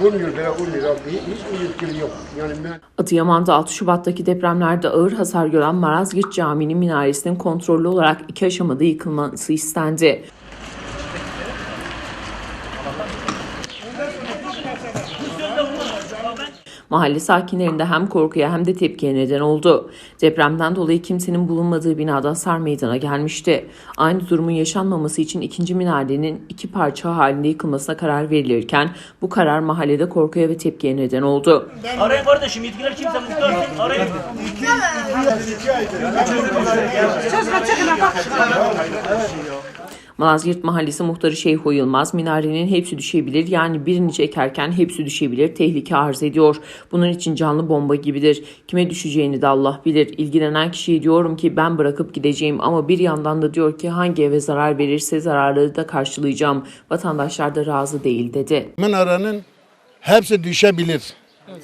Olmuyor böyle Adıyaman'da 6 Şubat'taki depremlerde ağır hasar gören Marazgirt Camii'nin minaresinin kontrollü olarak iki aşamada yıkılması istendi. Mahalle sakinlerinde hem korkuya hem de tepkiye neden oldu. Depremden dolayı kimsenin bulunmadığı binada hasar meydana gelmişti. Aynı durumun yaşanmaması için ikinci minarenin iki parça halinde yıkılmasına karar verilirken bu karar mahallede korkuya ve tepkiye neden oldu. Arayın kardeşim yetkiler kimse muhtar arayın. Malazgirt Mahallesi Muhtarı Şeyho Yılmaz, minarenin hepsi düşebilir yani birini çekerken hepsi düşebilir, tehlike arz ediyor. Bunun için canlı bomba gibidir. Kime düşeceğini de Allah bilir. İlgilenen kişiye diyorum ki ben bırakıp gideceğim ama bir yandan da diyor ki hangi eve zarar verirse zararları da karşılayacağım. Vatandaşlar da razı değil dedi. Minarenin hepsi düşebilir.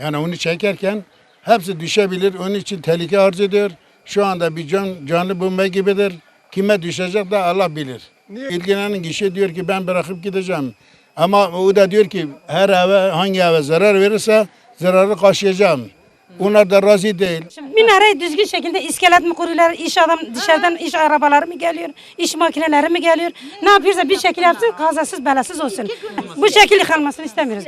Yani onu çekerken hepsi düşebilir. Onun için tehlike arz ediyor. Şu anda bir can, canlı bomba gibidir. Kime düşecek de Allah bilir. İlgilenen kişi diyor ki ben bırakıp gideceğim. Ama o da diyor ki her eve hangi eve zarar verirse zararı karşılayacağım. Onlar da razı değil. Minareyi düzgün şekilde iskelet mi kuruyorlar, iş adam dışarıdan iş arabaları mı geliyor, iş makineleri mi geliyor? Ne yapıyorsa bir şekilde yapsın, kazasız belasız olsun. Bu şekilde kalmasını istemiyoruz.